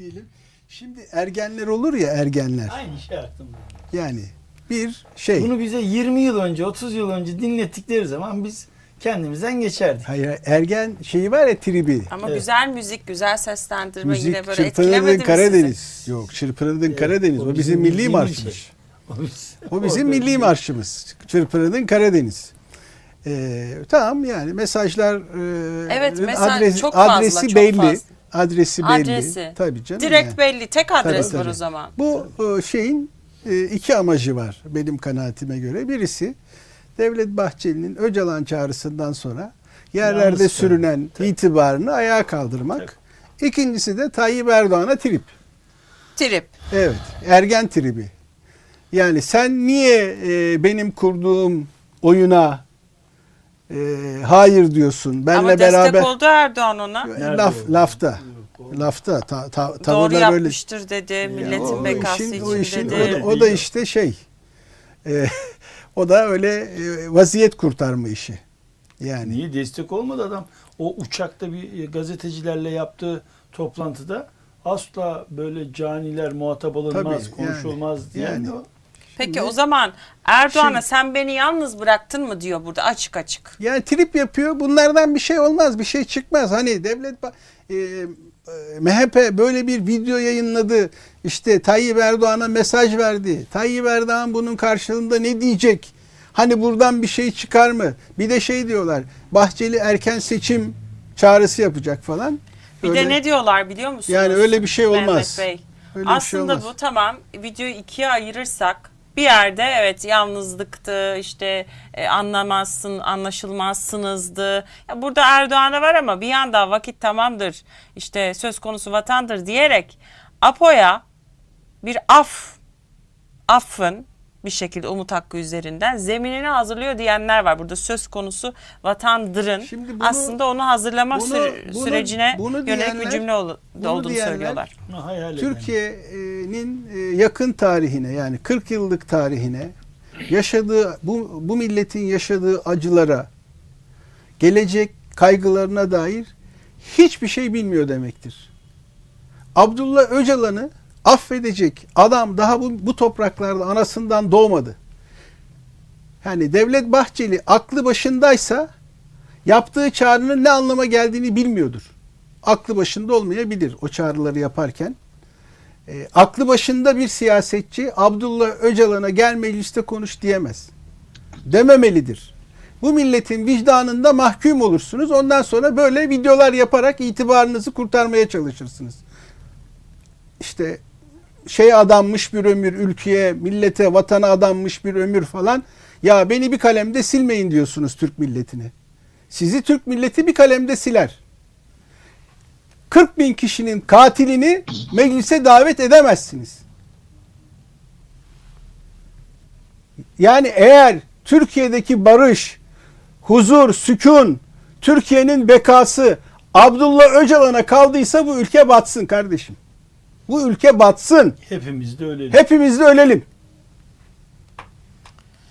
diyelim. Şimdi ergenler olur ya ergenler. Aynı şey aklımda. Yani bir şey. Bunu bize 20 yıl önce, 30 yıl önce dinlettikleri zaman biz kendimizden geçerdik. Hayır ergen şeyi var ya tribi. Ama Evet. güzel müzik, güzel seslendirme Müzik yine böyle etkilemedi mi Karadeniz. sizi? Yok Çırpınırdın Evet, Karadeniz. o O, bizim bizim milli marşımız. şey. O, biz- O bizim milli marşımız. Çırpınırdın Karadeniz. Ee, tamam yani mesajlar e, Evet, mesaj adres- çok fazla, adresi çok belli. fazla. Adresi belli. Adresi. Tabii canım. Direkt yani. belli. Tek adres Tabii, var tabii. o zaman. Bu e, şeyin e, iki amacı var benim kanaatime göre. Birisi Devlet Bahçeli'nin Öcalan çağrısından sonra yerlerde Yalnız sürünen Tabii. itibarını ayağa kaldırmak. İkincisi de Tayyip Erdoğan'a trip. Trip. Evet, ergen tribi. Yani sen niye e, benim kurduğum oyuna e, hayır diyorsun? Benle Ama beraber destek oldu Erdoğan ona. Nerede laf oldu? lafta. Lafta ta, ta, Doğru tavırlar öyle. yapmıştır dedi. Milletin o bekası işin- için, o işin, dedi. o, da, o da işte şey. e, o da öyle e, vaziyet kurtarma işi. Yani Niye destek olmadı adam? O uçakta bir gazetecilerle yaptığı toplantıda asla böyle caniler muhatap alınmaz, Tabii, yani, konuşulmaz diyen yani. Peki o zaman Erdoğan'a Şimdi- sen beni yalnız bıraktın mı diyor burada açık açık. Yani trip yapıyor. Bunlardan bir şey olmaz, bir şey çıkmaz. Hani devlet ba- e, e, MHP böyle bir video yayınladı. İşte Tayyip Erdoğan'a mesaj verdi. Tayyip Erdoğan bunun karşılığında ne diyecek? Hani buradan bir şey çıkar mı? Bir de şey diyorlar. Bahçeli erken seçim çağrısı yapacak falan. Bir Öyle- de ne diyorlar biliyor musunuz? Yani öyle bir şey olmaz. Mehmet Bey. öyle bir şey Aslında olmaz. bu tamam videoyu ikiye ayırırsak bir yerde evet yalnızlıktı işte e, anlamazsın anlaşılmazsınızdı. Ya burada Erdoğan'a var ama bir yanda vakit tamamdır işte söz konusu vatandır diyerek Apo'ya bir af affın bir şekilde Umut Hakkı üzerinden zeminini hazırlıyor diyenler var. Burada söz konusu vatandırın Şimdi bunu- aslında onu hazırlama bunu- süre- bunu- sürecine bunu yönelik bir diyenler- cümle ol- olduğunu diyenler- söylüyorlar. Türkiye'nin e, yakın tarihine yani 40 yıllık tarihine yaşadığı bu, bu milletin yaşadığı acılara gelecek kaygılarına dair hiçbir şey bilmiyor demektir. Abdullah Öcalan'ı affedecek adam daha bu, bu topraklarda anasından doğmadı. Yani Devlet Bahçeli aklı başındaysa yaptığı çağrının ne anlama geldiğini bilmiyordur. Aklı başında olmayabilir o çağrıları yaparken. E, aklı başında bir siyasetçi Abdullah Öcalan'a gel mecliste konuş diyemez. Dememelidir. Bu milletin vicdanında mahkum olursunuz. Ondan sonra böyle videolar yaparak itibarınızı kurtarmaya çalışırsınız. İşte şey adanmış bir ömür ülkeye, millete, vatana adanmış bir ömür falan. Ya beni bir kalemde silmeyin diyorsunuz Türk milletine. Sizi Türk milleti bir kalemde siler. 40 bin kişinin katilini meclise davet edemezsiniz. Yani eğer Türkiye'deki barış, huzur, sükun, Türkiye'nin bekası Abdullah Öcalan'a kaldıysa bu ülke batsın kardeşim. Bu ülke batsın. Hepimiz de öyle. Hepimiz de ölelim.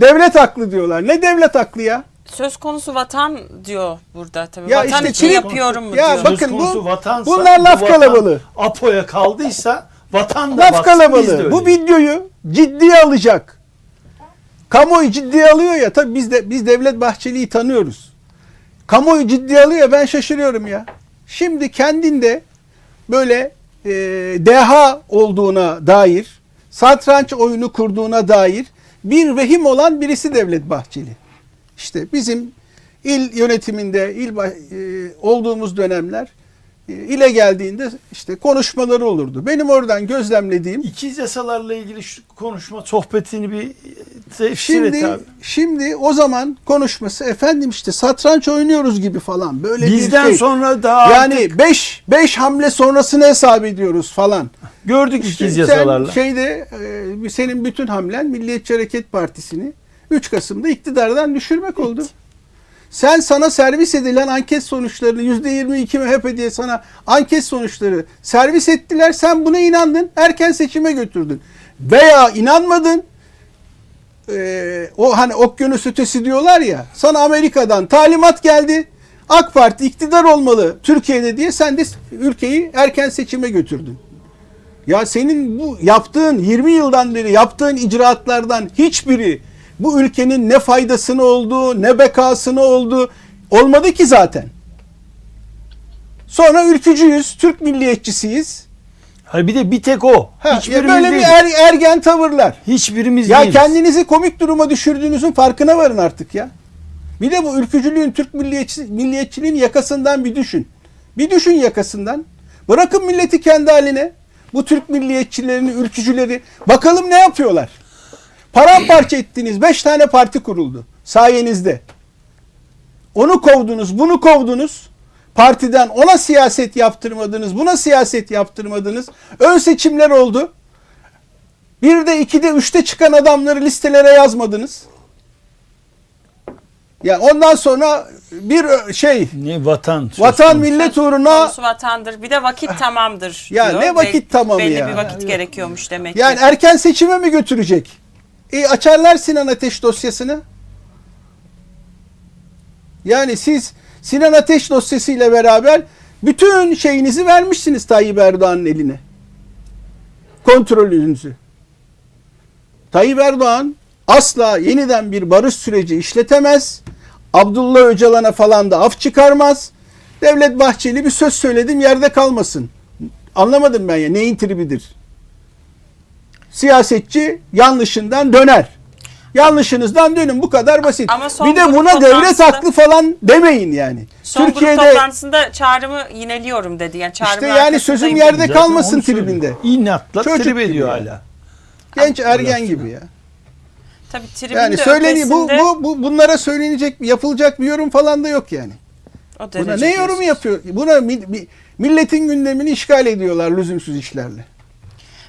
Devlet haklı diyorlar. Ne devlet haklı ya? Söz konusu vatan diyor burada tabii. Ya vatan işte için yapıyorum mu Ya diyor. bakın Söz konusu bu- vatansa, bunlar laf bu vatan kalabalığı. Apo'ya kaldıysa vatan da Laf batsın, biz de kalabalığı. öyle. Bu videoyu ciddiye alacak. Kamuoyu ciddiye alıyor ya. Tabii biz de biz Devlet Bahçeli'yi tanıyoruz. Kamuoyu ciddiye alıyor ya ben şaşırıyorum ya. Şimdi kendinde böyle e, deha olduğuna dair, satranç oyunu kurduğuna dair bir vehim olan birisi Devlet Bahçeli. İşte bizim il yönetiminde il e, olduğumuz dönemler ile geldiğinde işte konuşmaları olurdu. Benim oradan gözlemlediğim İkiz yasalarla ilgili şu konuşma sohbetini bir tefsir Şimdi et abi. şimdi o zaman konuşması efendim işte satranç oynuyoruz gibi falan böyle Bizden bir şey. sonra daha yani artık 5 5 hamle sonrasını hesap ediyoruz falan. gördük İşte ikiz sen yasalarla. şeyde e, senin bütün hamlen Milliyetçi Hareket Partisi'ni 3 Kasım'da iktidardan düşürmek oldu. Sen sana servis edilen anket sonuçlarını %22 MHP diye sana anket sonuçları servis ettiler. Sen buna inandın. Erken seçime götürdün. Veya inanmadın. Ee, o hani okyanus ötesi diyorlar ya. Sana Amerika'dan talimat geldi. AK Parti iktidar olmalı Türkiye'de diye sen de ülkeyi erken seçime götürdün. Ya senin bu yaptığın 20 yıldan beri yaptığın icraatlardan hiçbiri bu ülkenin ne faydasını oldu, ne bekasını oldu olmadı ki zaten. Sonra ülkücüyüz, Türk milliyetçisiyiz. Hayır bir de bir tek o. Ha, ya Hiçbirimiz böyle bir değil. er- ergen tavırlar. Hiçbirimiz Ya değiliz. kendinizi komik duruma düşürdüğünüzün farkına varın artık ya. Bir de bu ülkücülüğün, Türk milliyetçi, milliyetçiliğin yakasından bir düşün. Bir düşün yakasından. Bırakın milleti kendi haline. Bu Türk milliyetçilerini, ülkücüleri. Bakalım ne yapıyorlar. Paramparça ettiniz. Beş tane parti kuruldu. Sayenizde. Onu kovdunuz, bunu kovdunuz. Partiden ona siyaset yaptırmadınız, buna siyaset yaptırmadınız. Ön seçimler oldu. Bir de ikide üçte çıkan adamları listelere yazmadınız. Ya ondan sonra bir ö- şey Ne vatan. vatan millet uğruna Konusu vatandır. Bir de vakit tamamdır. Ya diyor. ne vakit Be- tamamı belli ya? bir vakit gerekiyormuş demek yani ki. erken seçime mi götürecek? E açarlar Sinan Ateş dosyasını. Yani siz Sinan Ateş dosyasıyla beraber bütün şeyinizi vermişsiniz Tayyip Erdoğan'ın eline. Kontrolünüzü. Tayyip Erdoğan asla yeniden bir barış süreci işletemez. Abdullah Öcalan'a falan da af çıkarmaz. Devlet Bahçeli bir söz söyledim yerde kalmasın. Anlamadım ben ya neyin tribidir? Siyasetçi yanlışından döner. Yanlışınızdan dönün bu kadar basit. Ama son bir de buna devlet haklı falan demeyin yani. Son grup Türkiye'de toplantısında çağrımı yineliyorum dedi. Yani çağrımın İşte yani sözüm yerde. Zaten kalmasın onu söylüyor. tribinde. İnatla Çocuk trip gibi ediyor ya. hala. genç ergen gibi ya. Tabii tribünde Yani söyleni bu, ötesinde bu bu bunlara söylenecek yapılacak bir yorum falan da yok yani. o Buna derece ne yorumu diyorsunuz. yapıyor? Buna mi- mi- milletin gündemini işgal ediyorlar lüzumsuz işlerle.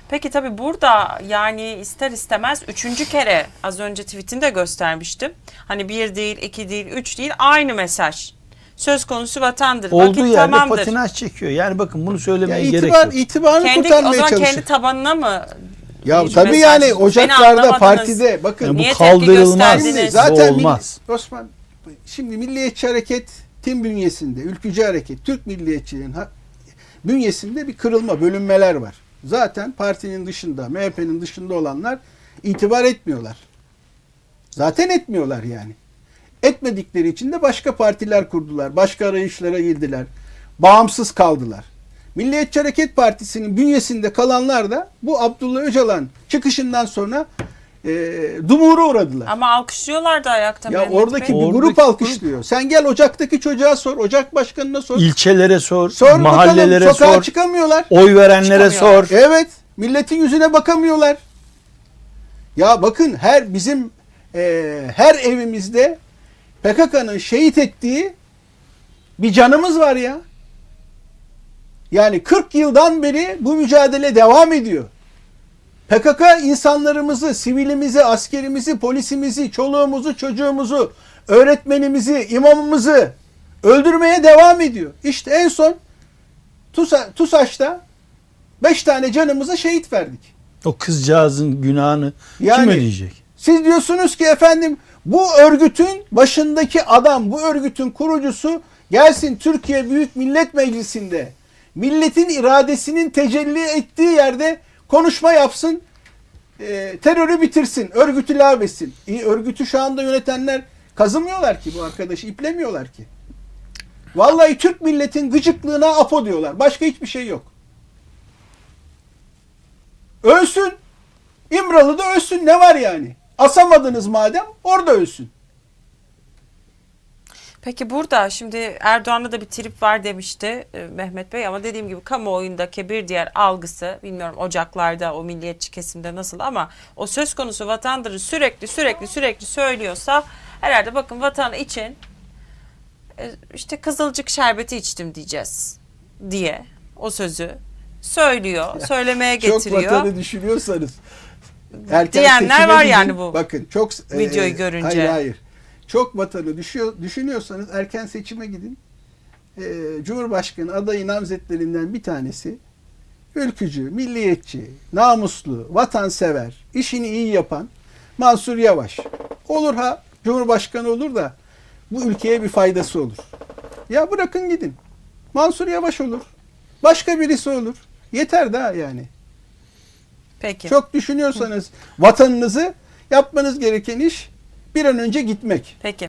Peki tabii burada yani ister istemez üçüncü kere az önce tweetinde göstermiştim. Hani bir değil, iki değil, üç değil aynı mesaj. Söz konusu vatandır. Olduğu Vakit yerde tamamdır. patinaj çekiyor. Yani bakın bunu Ya söylemeye gerek itibar yok. itibarını Kendi, o kurtarmaya zaman çalışıyor. kendi tabanına mı? Ya bir tabii mesaj? yani ocaklarda partide bakın Yani bu kaldırılmaz. Şimdi Bu zaten olmaz. Milli- Osman şimdi Milliyetçi Hareket tim bünyesinde, ülkücü hareket, Türk milliyetçiliğin ha- bünyesinde bir kırılma, bölünmeler var. Zaten partinin dışında, MHP'nin dışında olanlar itibar etmiyorlar. Zaten etmiyorlar yani. Etmedikleri için de başka partiler kurdular, başka arayışlara girdiler. Bağımsız kaldılar. Milliyetçi Hareket Partisi'nin bünyesinde kalanlar da bu Abdullah Öcalan çıkışından sonra e, dumura uğradılar. Ama alkışlıyorlardı ayakta Ya Mehmet oradaki Bey. bir Oradaki grup grup- alkışlıyor. Sen gel ocaktaki çocuğa sor, ocak başkanına sor. İlçelere sor, sor mahallelere bakalım sokağa sor, çıkamıyorlar. oy verenlere Çıkamıyorlar. sor. Evet, milletin yüzüne bakamıyorlar. Ya bakın her bizim e, her evimizde PKK'nın şehit ettiği bir canımız var ya. Yani 40 yıldan beri bu mücadele devam ediyor. PKK insanlarımızı, sivilimizi, askerimizi, polisimizi, çoluğumuzu, çocuğumuzu, öğretmenimizi, imamımızı öldürmeye devam ediyor. İşte en son Tusa, TUSAŞ'ta 5 tane canımıza şehit verdik. O kızcağızın günahını kim Yani- ödeyecek? Siz diyorsunuz ki efendim bu örgütün başındaki adam, bu örgütün kurucusu gelsin Türkiye Büyük Millet Meclisi'nde milletin iradesinin tecelli ettiği yerde konuşma yapsın, e, terörü bitirsin, örgütü lağvetsin. İyi, örgütü şu anda yönetenler kazımıyorlar ki bu arkadaşı, iplemiyorlar ki. Vallahi Türk milletin gıcıklığına apo diyorlar. Başka hiçbir şey yok. Ölsün. İmralı'da ölsün ne var yani? Asamadınız madem orada ölsün. Peki burada şimdi Erdoğan'da da bir trip var demişti e, Mehmet Bey ama dediğim gibi kamuoyundaki bir diğer algısı bilmiyorum ocaklarda o milliyetçi kesimde nasıl ama o söz konusu vatandaşı sürekli sürekli sürekli söylüyorsa herhalde bakın vatan için e, işte kızılcık şerbeti içtim diyeceğiz diye o sözü söylüyor, söylemeye Çok getiriyor. vatanı düşünüyorsanız. erken Diyenler var yani bu Bakın çok videoyu görünce. Hayır hayır. Çok vatanı düşüyor, düşünüyorsanız erken seçime gidin. Ee, Cumhurbaşkanı adayı namzetlerinden bir tanesi ülkücü, milliyetçi, namuslu, vatansever, işini iyi yapan Mansur Yavaş. Olur ha Cumhurbaşkanı olur da bu ülkeye bir faydası olur. Ya bırakın gidin. Mansur Yavaş olur. Başka birisi olur. Yeter daha yani. Peki. Çok düşünüyorsanız vatanınızı yapmanız gereken iş bir an önce gitmek. Peki.